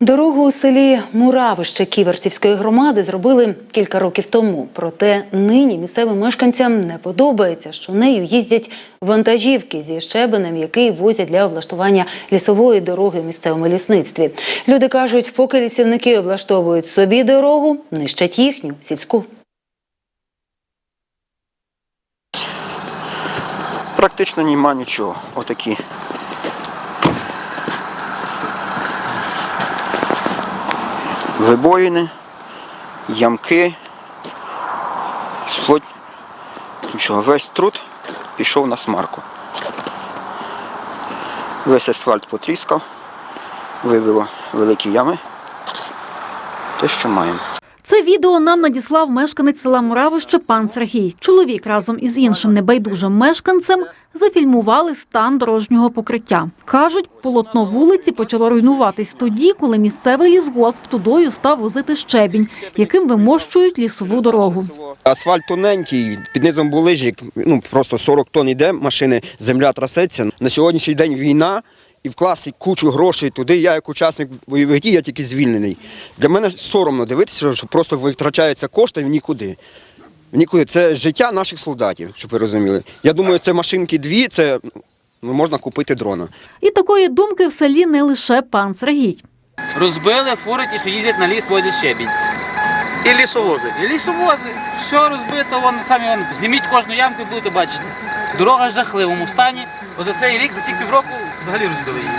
Дорогу у селі Муравище Ківерцівської громади зробили кілька років тому. Проте нині місцевим мешканцям не подобається, що нею їздять вантажівки зі щебенем, який возять для облаштування лісової дороги в місцевому лісництві. Люди кажуть, поки лісівники облаштовують собі дорогу, нищать їхню сільську. Практично нема нічого. Отакі. Вибоїни, ямки. Сплоть. Нічого, весь труд пішов на смарку. Весь асфальт потріскав, вибило великі ями. Те, що маємо. Це відео нам надіслав мешканець села Муравище пан Сергій. Чоловік разом із іншим небайдужим мешканцем зафільмували стан дорожнього покриття. Кажуть, полотно вулиці почало руйнуватись тоді, коли місцевий лісгосп тудою став возити щебінь, яким вимощують лісову дорогу. Асфальт тоненький, під низом булижик, ну просто 40 тонн йде машини, земля трасеться. На сьогоднішній день війна і вкласти кучу грошей туди. Я як учасник бойових дій, я тільки звільнений. Для мене соромно дивитися, що просто витрачаються кошти в нікуди. В нікуди. Це життя наших солдатів, щоб ви розуміли. Я думаю, це машинки дві, це ну, можна купити дрона. І такої думки в селі не лише пан Сергій. Розбили фури ті, що їздять на ліс, возять щебінь. І лісовози. І лісовози. Що розбито, вон, самі вон, зніміть кожну ямку і будете бачити. Дорога в жахливому стані. За цей рік, за ці півроку взагалі розбили її.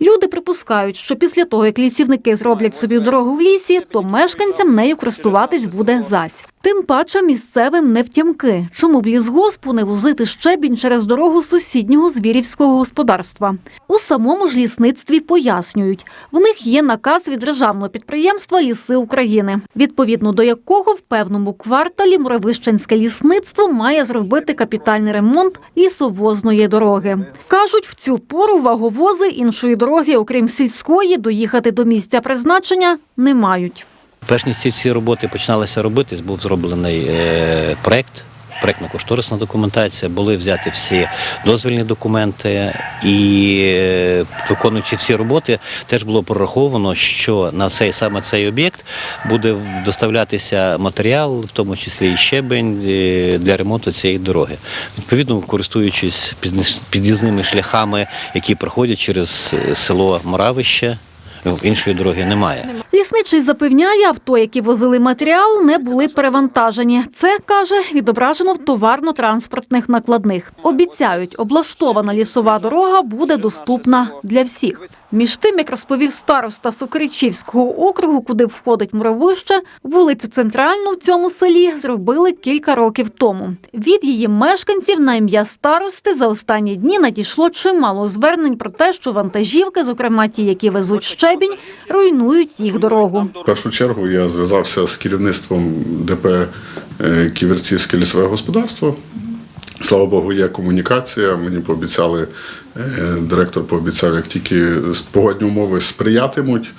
Люди припускають, що після того, як лісівники зроблять собі дорогу в лісі, то мешканцям нею користуватись буде зась. Тим паче місцевим не втямки. Чому б лісгоспу не возити щебінь через дорогу сусіднього звірівського господарства? У самому ж лісництві пояснюють, в них є наказ від державного підприємства Ліси України, відповідно до якого в певному кварталі Муравищенське лісництво має зробити капітальний ремонт лісовозної дороги. Кажуть, в цю пору ваговози іншої дороги, окрім сільської, доїхати до місця призначення не мають. Перш ніж ці роботи починалися робитись, був зроблений е, проект. Проектно-кошторисна документація, були взяті всі дозвільні документи, і е, виконуючи всі роботи, теж було прораховано, що на цей саме цей об'єкт буде доставлятися матеріал, в тому числі і щебень е, для ремонту цієї дороги. Відповідно, користуючись під'їз- під'їзними шляхами, які проходять через е, село Моравище, іншої дороги немає. Лісничий запевняє, авто, які возили матеріал, не були перевантажені. Це каже відображено в товарно-транспортних накладних. Обіцяють, облаштована лісова дорога буде доступна для всіх. Між тим, як розповів староста Сокиричівського округу, куди входить Муравище, вулицю центральну в цьому селі зробили кілька років тому. Від її мешканців на ім'я старости за останні дні надійшло чимало звернень про те, що вантажівки, зокрема ті, які везуть щебінь, руйнують їх дорогу. В першу чергу я зв'язався з керівництвом ДП е, Ківерцівське лісове господарство. Слава Богу, є комунікація. Мені пообіцяли, е, директор пообіцяв, як тільки погодні умови сприятимуть.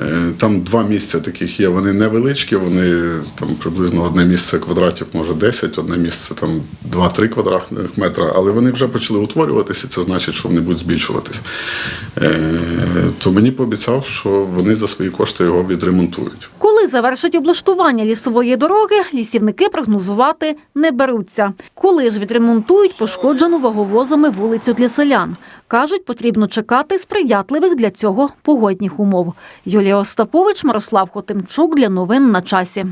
Е, Там два місця таких є. Вони невеличкі, вони там приблизно одне місце квадратів, може 10, одне місце там 2-3 квадратних метра, але вони вже почали утворюватися, це значить, що вони будуть збільшуватися. Е, То мені пообіцяв, що вони за свої кошти його відремонтують. Коли завершать облаштування лісової дороги, лісівники прогнозувати не беруться. Коли ж відремонтують пошкоджену ваговозами вулицю для селян. Кажуть, потрібно чекати сприятливих для цього погодних умов. Юлія Остапович, Мирослав Хотимчук для новин на часі.